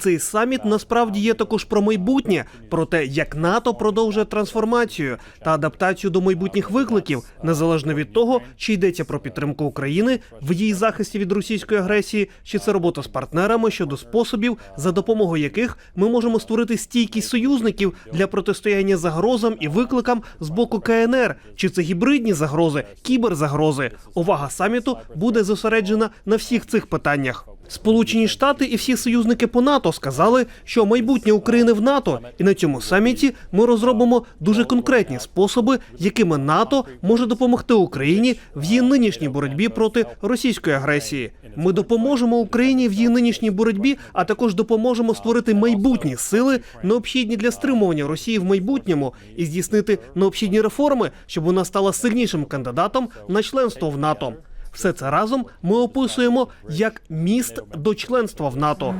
Цей саміт насправді є також про майбутнє, про те, як НАТО продовжує трансформацію та адаптацію до майбутніх викликів, незалежно від того, чи йдеться про підтримку України в її захисті від російської агресії, чи це робота з партнерами щодо способів, за допомогою яких ми можемо створити стійкість союзників для протистояння загрозам і викликам з боку КНР, чи це гібридні загрози, кіберзагрози. Увага саміту буде зосереджена на всіх цих питаннях. Сполучені Штати і всі союзники по НАТО сказали, що майбутнє України в НАТО, і на цьому саміті ми розробимо дуже конкретні способи, якими НАТО може допомогти Україні в її нинішній боротьбі проти російської агресії. Ми допоможемо Україні в її нинішній боротьбі, а також допоможемо створити майбутні сили, необхідні для стримування Росії в майбутньому, і здійснити необхідні реформи, щоб вона стала сильнішим кандидатом на членство в НАТО. Все це разом ми описуємо як міст до членства в НАТО.